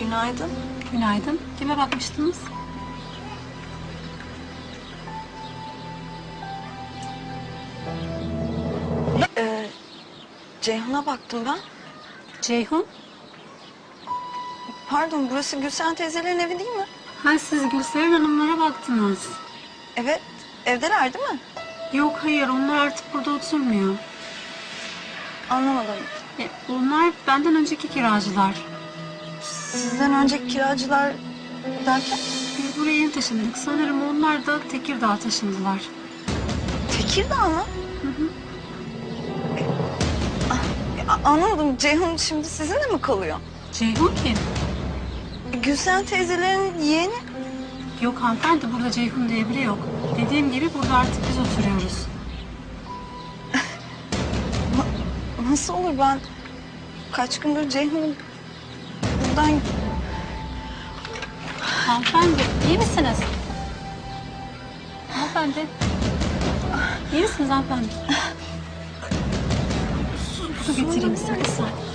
Günaydın. Günaydın. Kime bakmıştınız? Ee, Ceyhun'a baktım ben. Ceyhun. Pardon burası Gülsen teyzelerin evi değil mi? Ha siz Gülseren Hanımlara baktınız. Evet. Evdeler değil mi? Yok hayır onlar artık burada oturmuyor. Anlamadım. E, onlar benden önceki kiracılar. Sizden önceki kiracılar derken? Biz buraya yeni taşındık. Sanırım onlar da Tekirdağ'a taşındılar. Tekirdağ mı? Ah, a- Anlamadım. Ceyhun şimdi sizinle mi kalıyor? Ceyhun kim? Gülsen teyzelerin yeğeni. Yok hanımefendi burada Ceyhun diye biri yok. Dediğim gibi burada artık biz oturuyoruz. Nasıl olur ben kaç gündür Ceyhun'u buradan Hanımefendi iyi misiniz? Hanımefendi. İyi misiniz hanımefendi? Su, su getireyim saniye.